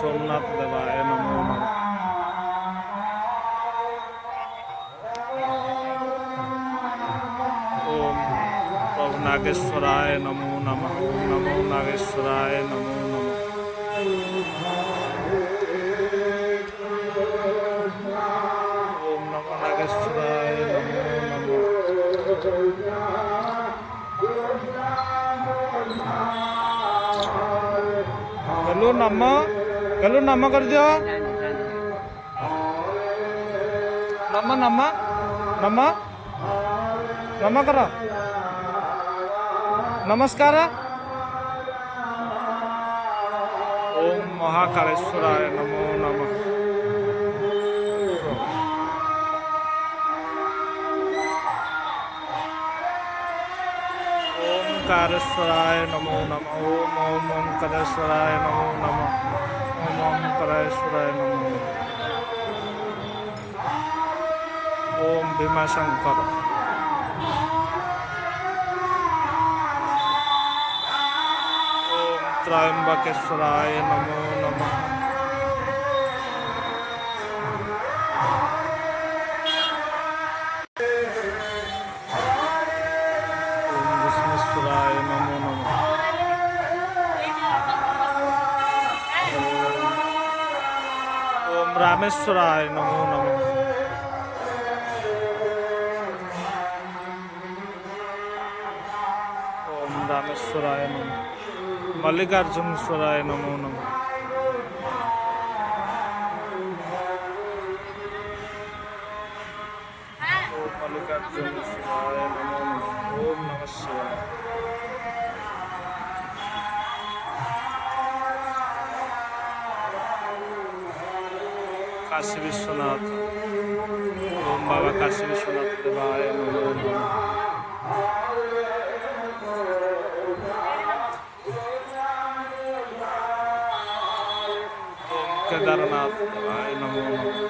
सोमनाथ देवाय नमो नम। ओम ओम नागेश्वराय नमो नम। ओम नमो नागेश्वराय नमो नम। हेलो नम। नम कर दियो नम नम नम नम कर नमस्कार ओम महाकालेश्वराय नमो नमः ओंकारेश्वराय नमो नमः ओम ओम ओंकारेश्वराय नमो नमः নম করায় সুরায় নম। ওম ভীমা শঙ্কর। ওম ত্রয়ম্বকেশ্বরায় নমো নমঃ। রামেশ্বরায় নমো নম ওম রামেশ্বরায় নম মল্লিকার্জুনেশ্বরায় নমো নমঃ মল্লিকার্জুনেশ্বরায় নমো নম ওম নমঃ শিবায় কাশী বিশ্বনাথ। ওম বাবা কাশী বিশ্বনাথ দেবায় কেদারনাথ দেবায় নমো নমঃ।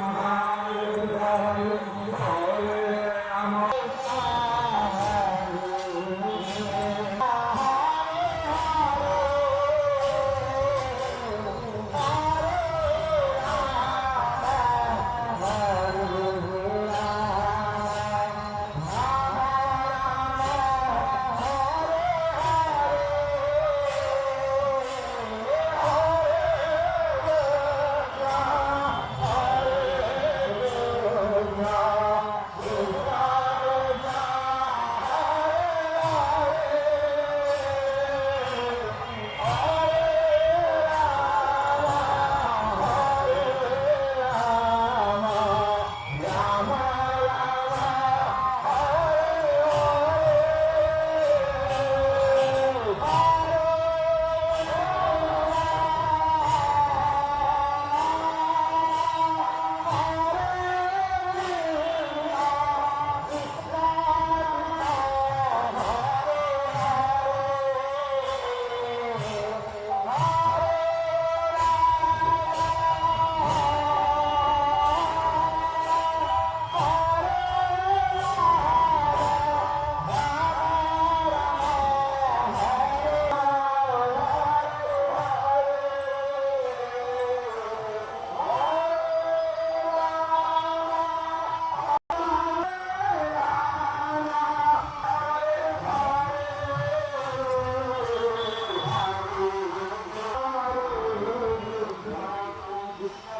do